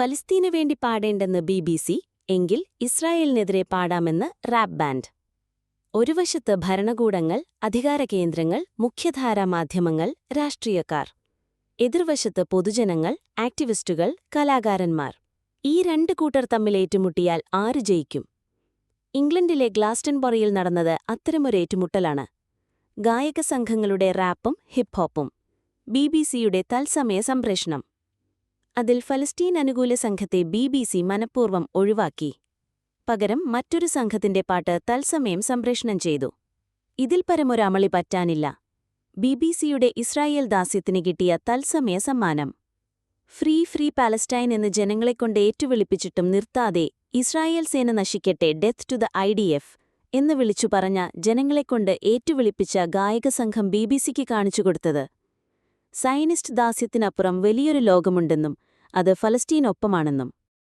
ഫലസ്തീന് വേണ്ടി പാടേണ്ടെന്ന് B B C എങ്കിൽ ഇസ്രായേലിനെതിരെ പാടാമെന്ന് റാപ്പ് ബാൻഡ്. ഒരു വശത്ത് ഭരണകൂടങ്ങൾ അധികാരകേന്ദ്രങ്ങൾ മുഖ്യധാരാ മാധ്യമങ്ങൾ രാഷ്ട്രീയക്കാർ. എതിർവശത്ത് പൊതുജനങ്ങൾ ആക്ടിവിസ്റ്റുകൾ കലാകാരന്മാർ. ഈ രണ്ട് കൂട്ടർ തമ്മിൽ ഏറ്റുമുട്ടിയാൽ ആര് ജയിക്കും? ഇംഗ്ലണ്ടിലെ ഗ്ലാസ്റ്റൻബറിയിൽ നടന്നത് അത്തരമൊരു ഏറ്റുമുട്ടലാണ്. ഗായക സംഘങ്ങളുടെ റാപ്പും ഹിപ്ഹോപ്പും. ബി ബി സിയുടെ തത്സമയ സംപ്രേഷണം. അതിൽ ഫലസ്തീൻ അനുകൂല സംഘത്തെ ബി ബി സി മനഃപൂർവം ഒഴിവാക്കി. പകരം മറ്റൊരു സംഘത്തിന്റെ പാട്ട് തത്സമയം സംപ്രേഷണം ചെയ്തു. ഇതിൽ പരമൊരു അമളി പറ്റാനില്ല. ബി ബി സിയുടെ ഇസ്രായേൽ ദാസ്യത്തിന് കിട്ടിയ തത്സമയ സമ്മാനം. ഫ്രീ ഫ്രീ പാലസ്റ്റൈൻ എന്ന് ജനങ്ങളെക്കൊണ്ട് ഏറ്റുവിളിപ്പിച്ചിട്ടും നിർത്താതെ ഇസ്രായേൽ സേന നശിക്കട്ടെ death to the I D F എന്ന് വിളിച്ചു പറഞ്ഞ ജനങ്ങളെക്കൊണ്ട് ഏറ്റുവിളിപ്പിച്ച ഗായകസംഘം ബി ബി സിക്ക് കാണിച്ചുകൊടുത്തത് സയനിസ്റ്റ് ദാസ്യത്തിനപ്പുറം വലിയൊരു ലോകമുണ്ടെന്നും അത് ഫലസ്തീനൊപ്പമാണെന്നും